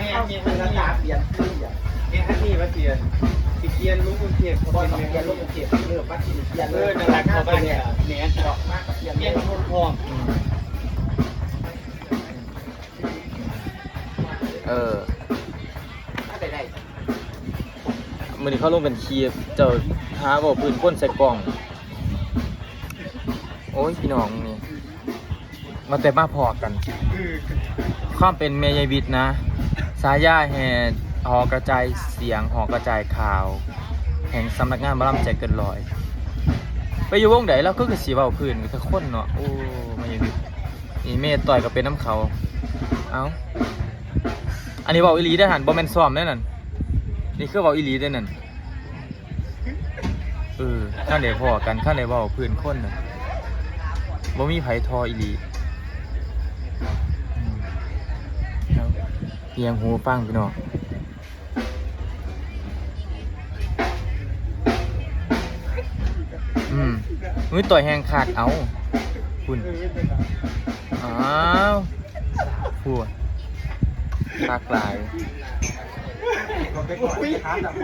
มีมันกระตาเปลี่ยนเปลี่ยนเนี่ยท่านนี่มาเปลี่ยนสิเปลี่ยนลูกมันเปลี่ยนเขาบอลเป็นเปลี่ยนลูกเก็บเริ่มมากินเปลี่ยนเอเลอยนั่นแหละเขาบ้านเนี่ยแหนดอกมากเปลี่ยนเปลี่ยนคนพร้อมอืมเออถ้าได้ได้มือนี้เขาลงเป็นคีฟเจ้าหาบอกพื้นก้นใส่กล่อง โอ้ยพี่น้องนี่มาแต่มาพอกัน ความเป็นเมยายบิดนะ สายาแห่หอกระจายเสียงหอกระจายข่าว แห่งสำนักงานบารมใจเกินร้อย ไปอยู่วงไหนแล้วก็คือสีเบาพื้นก็คนเนาะโอ้มยายบิดนี่เมย์ต่อยกับเป็นน้ำเขา เอาอันนี้เบาอีหลีได้หันบอมแมนซ้อมได้นั่นนี่คือเบาอีหลีได้นั่นเออข้าเดี๋ยวพอกันข้าเดี๋ยวเบาพื้นคนน่ะบ่มีไผทออีหลี เพียงหูฟังพี่น้องอืมมือต่อยแหงขาดเอา คุณอ้าวพูดคักหลายอุ้ยหาแบบ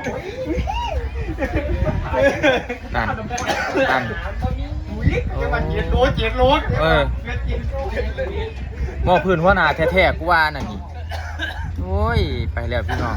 นั่นนั่นอุ้ยจะมาเจ็ดโลเจ็ดโลเออหมอพื้นหัวหน้าแท้ๆกูว่านั่นนี่โอ้ย ไปแล้วพี่น้อง